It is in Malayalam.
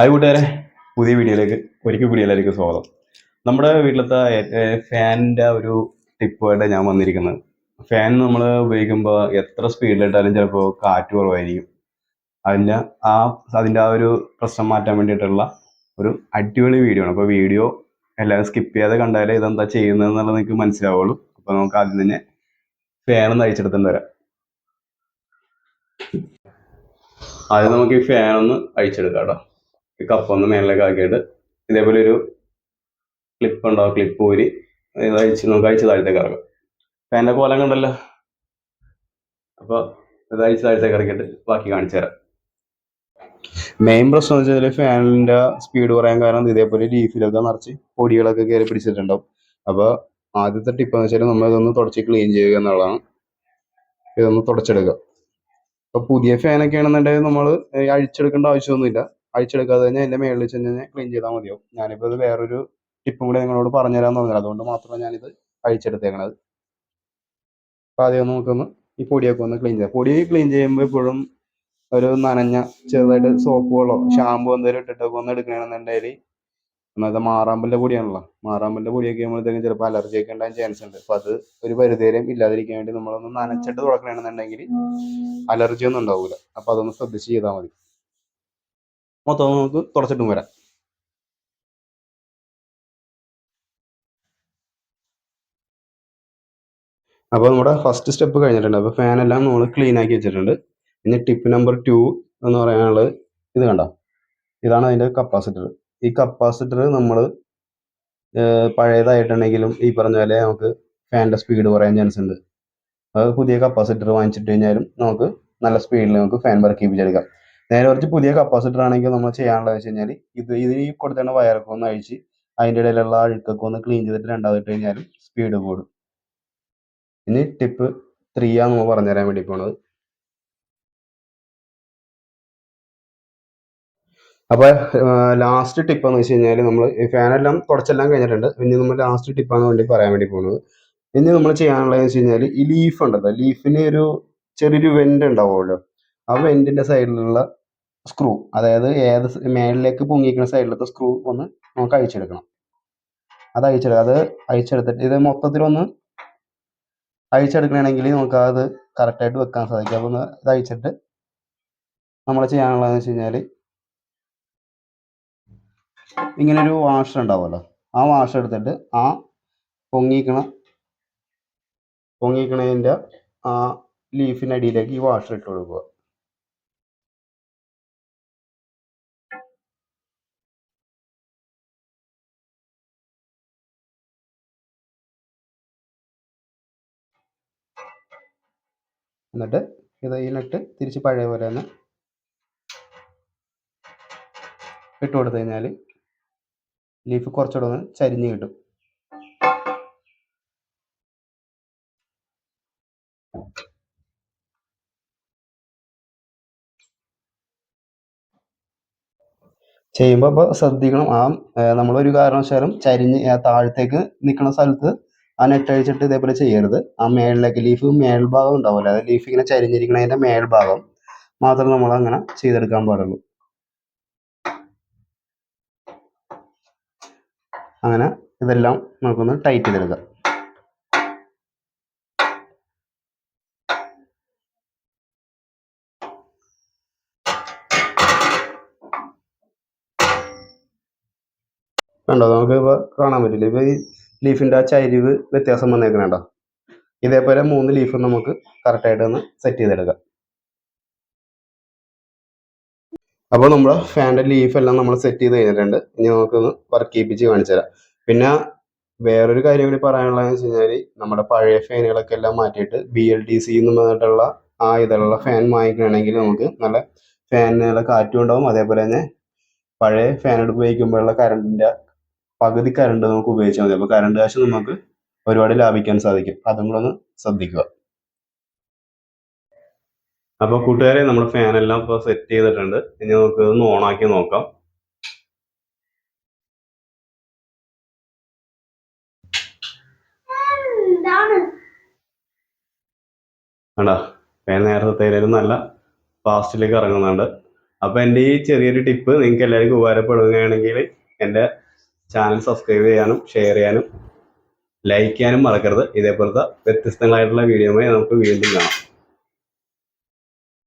ഹായ് കൂട്ടുകാരെ പുതിയ വീഡിയോയിലേക്ക് ഒരിക്കൽ കൂടി എല്ലാവർക്കും സ്വാഗതം. നമ്മുടെ വീട്ടിലത്തെ ഫാനിന്റെ ഒരു ടിപ്പായിട്ട് ഞാൻ വന്നിരിക്കുന്നത്. ഫാൻ നമ്മൾ ഉപയോഗിക്കുമ്പോൾ എത്ര സ്പീഡിലിട്ടാലും ചിലപ്പോൾ കാറ്റ് കുറവായിരിക്കും. അതിന്റെ ആ അതിന്റെ ആ ഒരു പ്രശ്നം മാറ്റാൻ വേണ്ടിയിട്ടുള്ള ഒരു അടിപൊളി വീഡിയോ ആണ്. അപ്പോൾ വീഡിയോ എല്ലാവരും സ്കിപ്പ് ചെയ്യാതെ കണ്ടാലേ ഇതെന്താ ചെയ്യുന്നത് എന്നുള്ളത് നിങ്ങൾക്ക് മനസ്സിലാവുള്ളൂ. അപ്പോൾ നമുക്ക് ആദ്യം തന്നെ ഫാൻ ഒന്ന് വരാം. ആദ്യം നമുക്ക് ഈ ഫാൻ ഒന്ന് അഴിച്ചെടുക്കാം കേട്ടോ. ഈ ഒന്ന് മേളിലേക്ക് ആക്കിയിട്ട് ഇതേപോലെ ഒരു ക്ലിപ്പ് ഉണ്ടാവും ക്ലിപ്പ് ഊരി ഇത് അഴിച്ച് നമുക്ക് അഴിച്ച് താഴത്തേക്ക് ഇറങ്ങാം ഫാനിന്റെ കോലം കണ്ടല്ലോ? അപ്പോൾ ഇത് അഴിച്ച് താഴത്തേക്ക് ഇറക്കിയിട്ട് ബാക്കി കാണിച്ചു തരാം. മെയിൻ പ്രശ്നം എന്ന് വെച്ചാൽ ഫാനിന്റെ സ്പീഡ് കുറയാൻ കാരണം ഇതേപോലെ ലീഫിലൊക്കെ നിറച്ച് പൊടികളൊക്കെ കയറി പിടിച്ചിട്ടുണ്ടാവും. അപ്പോൾ ആദ്യത്തെ ടിപ്പ് എന്ന് വെച്ചാൽ നമ്മൾ ഇതൊന്ന് തുടച്ച് ക്ലീൻ ചെയ്യുക എന്നുള്ളതാണ്. ഇതൊന്ന് തുടച്ചെടുക്കുക. അപ്പോൾ പുതിയ ഫാനൊക്കെ ആണെന്നുണ്ടെങ്കിൽ നമ്മൾ അഴിച്ചെടുക്കേണ്ട ആവശ്യമൊന്നുമില്ല. അഴിച്ചെടുക്കാതെ തന്നെ അതിന്റെ മേളിൽ ചെന്ന് തന്നെ ക്ലീൻ ചെയ്താൽ മതിയാവും. ഞാനിപ്പോൾ ഇത് വേറൊരു ടിപ്പും കൂടെ നിങ്ങളോട് പറഞ്ഞുതരാമെന്ന് പറഞ്ഞത് അതുകൊണ്ട് മാത്രമാണ് ഞാനിത് അഴിച്ചെടുത്തേക്കണത്. അപ്പോൾ ആദ്യം നമുക്കൊന്ന് ഈ പൊടിയൊക്കെ ഒന്ന് ക്ലീൻ ചെയ്യാം. പൊടി ക്ലീൻ ചെയ്യുമ്പോൾ എപ്പോഴും ഒരു നനഞ്ഞ ചെറുതായിട്ട് സോപ്പ് വെള്ളമോ ഷാമ്പു എന്തെങ്കിലും ഇട്ടിട്ടൊക്കെ ഒന്ന് എടുക്കണമെന്നുണ്ടെങ്കിൽ ഒന്നാമത്തെ മാറാമ്പലിന്റെ പൊടിയാണല്ലോ. മാറാമ്പലിന്റെ പൊടിയൊക്കെ ആകുമ്പോഴത്തേക്കും ചിലപ്പോൾ അലർജി ഒക്കെ ഉണ്ടാകാൻ ചാൻസ് ഉണ്ട്. അപ്പോൾ അത് ഒരു പരിധിവരെയും ഇല്ലാതിരിക്കാൻ വേണ്ടി നമ്മളൊന്ന് നനച്ചിട്ട് തുടക്കണമെന്നുണ്ടെങ്കിൽ അലർജി ഒന്നും ഉണ്ടാവില്ല അപ്പോൾ അതൊന്ന് ശ്രദ്ധിച്ച് ചെയ്താൽ മതി. മൊത്തം നമുക്ക് തുടച്ചിട്ടും വരാം. അപ്പോൾ നമ്മുടെ ഫസ്റ്റ് സ്റ്റെപ്പ് കഴിഞ്ഞിട്ടുണ്ട്. അപ്പോൾ ഫാനെല്ലാം നമ്മൾ ക്ലീൻ ആക്കി വെച്ചിട്ടുണ്ട്. ഇനി ടിപ്പ് നമ്പർ ടു എന്ന് പറയാനുള്ളത് ഇത് കണ്ടോ? ഇതാണ് അതിന്റെ കപ്പാസിറ്റർ ഈ കപ്പാസിറ്റർ നമ്മൾ പഴയതായിട്ടുണ്ടെങ്കിലും ഈ പറഞ്ഞ പോലെ നമുക്ക് ഫാനിന്റെ സ്പീഡ് കുറയാൻ ചാൻസ് ഉണ്ട്. അത് പുതിയ കപ്പാസിറ്റർ വാങ്ങിച്ചിട്ട് കഴിഞ്ഞാലും നമുക്ക് നല്ല സ്പീഡിൽ നമുക്ക് ഫാൻ വർക്ക് ചെയ്യിപ്പിച്ചെടുക്കാം. നേരെ കുറച്ച് പുതിയ കപ്പാസിറ്റർ ആണെങ്കിൽ നമ്മൾ ചെയ്യാനുള്ളത് വെച്ച് കഴിഞ്ഞാൽ ഇത് ഇതിൽ ഈ കൊടുത്തേണ്ട വയറൊക്കെ ഒന്ന് അഴിച്ച് അതിന്റെ ഇടയിലുള്ള അഴുക്കൊക്കെ ഒന്ന് ക്ലീൻ ചെയ്തിട്ട് രണ്ടാമത് ഇട്ട് കഴിഞ്ഞാൽ സ്പീഡ് കൂടും. ഇനി ടിപ്പ് ത്രീ ആണ് നമ്മൾ പറഞ്ഞുതരാൻ വേണ്ടി പോണത്. അപ്പോൾ ലാസ്റ്റ് ടിപ്പ് എന്ന് വെച്ച് കഴിഞ്ഞാൽ നമ്മൾ ഫാനെല്ലാം തുടച്ചെല്ലാം കഴിഞ്ഞിട്ടുണ്ട്. ഇനി നമ്മൾ ലാസ്റ്റ് ടിപ്പാണ് വേണ്ടി പറയാൻ വേണ്ടി പോകുന്നത് ഇനി നമ്മൾ ചെയ്യാനുള്ളത് വെച്ച് കഴിഞ്ഞാൽ ഈ ലീഫ് ഉണ്ടല്ലോ ലീഫിന് ഒരു ചെറിയൊരു വെന്റ് ഉണ്ടാവുമല്ലോ. ആ വെന്റിന്റെ സൈഡിലുള്ള സ്ക്രൂ അതായത് ഏത് മേളിലേക്ക് പൊങ്ങിക്കുന്ന സൈഡിലത്തെ സ്ക്രൂ ഒന്ന് നമുക്ക് അഴിച്ചെടുക്കണം. അത് അഴിച്ചെടുക്കുക അത് അഴിച്ചെടുത്തിട്ട് ഇത് മൊത്തത്തിലൊന്ന് അഴിച്ചെടുക്കണമെങ്കിൽ നമുക്ക് അത് കറക്റ്റായിട്ട് വെക്കാൻ സാധിക്കും. അപ്പോൾ ഒന്ന് ഇത് അഴിച്ചിട്ട് നമ്മൾ ചെയ്യാനുള്ളതെന്ന് വെച്ച് കഴിഞ്ഞാൽ ഇങ്ങനൊരു വാഷർ ഉണ്ടാവുമല്ലോ. ആ വാഷർ എടുത്തിട്ട് ആ പൊങ്ങിക്കണ പൊങ്ങിക്കണതിന്റെ ആ ലീഫിനടിയിലേക്ക് ഈ വാഷർ ഇട്ട് കൊടുക്കുക. എന്നിട്ട് ഇത് ഇതിലിട്ട് തിരിച്ച് പഴയ പോലെ തന്നെ ഇട്ട് കൊടുത്തു കഴിഞ്ഞാൽ ലീഫ് കുറച്ചുകൂടെ ഒന്ന് ചരിഞ്ഞ് കിട്ടും. ചെയ്യുമ്പോൾ അപ്പോൾ ശ്രദ്ധിക്കണം. ആ നമ്മളൊരു കാരണവശാലും ചരിഞ്ഞ് താഴത്തേക്ക് നിൽക്കുന്ന സ്ഥലത്ത് ആ നെറ്റ് അഴിച്ചിട്ട് ഇതേപോലെ ചെയ്യരുത്. ആ മേളിലേക്ക് ലീഫ് മേൽഭാഗം ഉണ്ടാവില്ല അത് ലീഫ് ഇങ്ങനെ ചരിഞ്ഞിരിക്കണതിന്റെ മേൽഭാഗം മാത്രം നമ്മൾ അങ്ങനെ ചെയ്തെടുക്കാൻ പാടുള്ളൂ. അങ്ങനെ ഇതെല്ലാം നമുക്കൊന്ന് ടൈറ്റ് ചെയ്തെടുക്കാം. കണ്ടോ? നമുക്ക് ഇപ്പോൾ കാണാൻ പറ്റില്ല? ഇപ്പോൾ ഈ ലീഫിന്റെ ആ ചരിവ് വ്യത്യാസം വന്നേക്കണേണ്ട? ഇതേപോലെ മൂന്ന് ലീഫും നമുക്ക് കറക്റ്റായിട്ട് ഒന്ന് സെറ്റ് ചെയ്തെടുക്കാം. അപ്പോൾ നമ്മുടെ ഫാന്റെ ലീഫെല്ലാം നമ്മൾ സെറ്റ് ചെയ്ത് കഴിഞ്ഞിട്ടുണ്ട്. ഇനി നമുക്കൊന്ന് വർക്ക് ചെയ്യിപ്പിച്ച് കാണിച്ചു തരാം. പിന്നെ വേറൊരു കാര്യം കൂടി പറയാനുള്ളതെന്ന് വെച്ച് കഴിഞ്ഞാൽ നമ്മുടെ പഴയ ഫാനുകളൊക്കെ എല്ലാം മാറ്റിയിട്ട് ബി എൽ ഡി സി എന്ന് പറഞ്ഞിട്ടുള്ള ആ ഇതിലുള്ള ഫാൻ വാങ്ങിക്കുകയാണെങ്കിൽ നമുക്ക് നല്ല ഫാനിനുള്ള കാറ്റും ഉണ്ടാവും. അതേപോലെ തന്നെ പഴയ ഫാൻ ഉപയോഗിക്കുമ്പോഴുള്ള കറണ്ടിന്റെ പകുതി കറണ്ട് നമുക്ക് ഉപയോഗിച്ചാൽ മതി. അപ്പോൾ കറണ്ട് കാശ് നമുക്ക് ഒരുപാട് ലാഭിക്കാൻ സാധിക്കും. അതും കൂടെ ഒന്ന് ശ്രദ്ധിക്കുക. അപ്പോൾ കൂട്ടുകാരെ നമ്മൾ ഫാനെല്ലാം ഇപ്പോൾ സെറ്റ് ചെയ്തിട്ടുണ്ട്. ഇനി നമുക്ക് ഇതൊന്ന് ഓണാക്കി നോക്കാം. കണ്ടോ? ഫാൻ നേരത്തെ നല്ല ഫാസ്റ്റിലേക്ക് ഇറങ്ങുന്നുണ്ട്. അപ്പോൾ എന്റെ ഈ ചെറിയൊരു ടിപ്പ് നിങ്ങൾക്ക് എല്ലാവർക്കും ഉപകാരപ്പെടുകയാണെങ്കിൽ എന്റെ ചാനൽ സബ്സ്ക്രൈബ് ചെയ്യാനും ഷെയർ ചെയ്യാനും ലൈക്ക് ചെയ്യാനും മറക്കരുത്. ഇതേപോലത്തെ വ്യത്യസ്തങ്ങളായിട്ടുള്ള വീഡിയോയുമായി നമുക്ക് വീണ്ടും കാണാം.